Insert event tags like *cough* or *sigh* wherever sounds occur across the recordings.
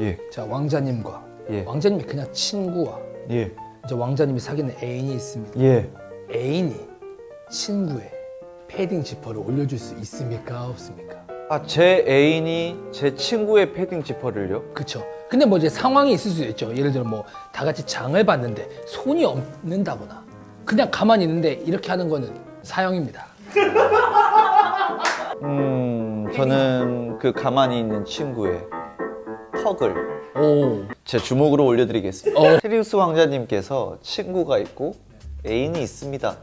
예. 자 왕자님과 예. 왕자님이 그냥 친구와 예. 이제 왕자님이 사귀는 애인이 있습니다. 예. 애인이 친구의 패딩 지퍼를 올려줄 수 있습니까 없습니까? 아, 제 애인이 제 친구의 패딩 지퍼를요? 그쵸. 근데 뭐 이제 상황이 있을 수도 있죠. 예를 들어 뭐 다 같이 장을 봤는데 손이 없는다거나 그냥 가만히 있는데 이렇게 하는 거는 사형입니다. 음, 저는 그 가만히 있는 친구의 턱을 오. 제 주먹으로 올려드리겠습니다. 어. 테리우스 왕자님께서 친구가 있고 애인이 있습니다.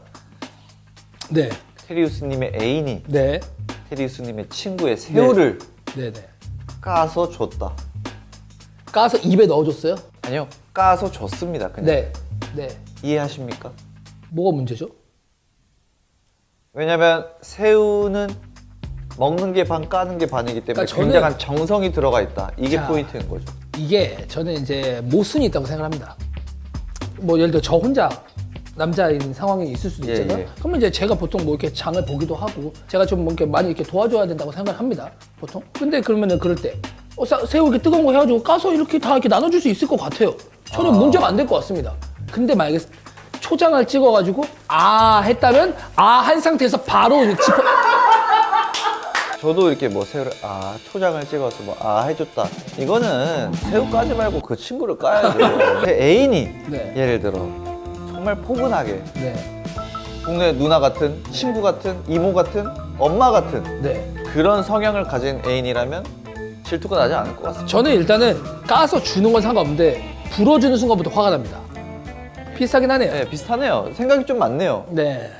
네. 테리우스님의 애인이 네. 테리우스님의 친구의 새우를 네, 네. 까서 줬다. 까서 입에 넣어줬어요? 아니요, 까서 줬습니다. 그냥 네. 네. 이해하십니까? 뭐가 문제죠? 왜냐면 새우는 먹는 게 반, 까는 게 반이기 때문에 그러니까 저는- 굉장한 정성이 들어가 있다. 이게 자. 포인트인 거죠. 이게 저는 이제 모순이 있다고 생각합니다. 뭐 예를 들어 저 혼자 남자인 상황이 있을 수도 예, 있잖아요. 예. 그러면 이제 제가 보통 뭐 이렇게 장을 보기도 하고 제가 좀뭐 이렇게 많이 이렇게 도와줘야 된다고 생각을 합니다. 보통. 근데 그러면은 그럴 때 어, 사- 새우 이렇게 뜨거운 거 해가지고 까서 이렇게 다 이렇게 나눠줄 수 있을 것 같아요. 저는 문제가 안 될 것 같습니다. 근데 만약에 초장을 찍어가지고 아 했다면 아 한 상태에서 바로 이제 짚어 저도 이렇게 뭐 새우를 아 초장을 찍어서 뭐 아 해줬다. 이거는 새우 까지 말고 그 친구를 까야죠. 제 *laughs* 애인이 네. 예를 들어 정말 포근하게 네, 동네 누나 같은 친구 같은 이모 같은 엄마 같은 네. 그런 성향을 가진 애인이라면 질투가 나지 않을 것 같습니다. 저는 일단은 까서 주는 건 상관없는데 불어주는 순간부터 화가 납니다. 비슷하긴 하네요. 네 비슷하네요. 생각이 좀 많네요. 네.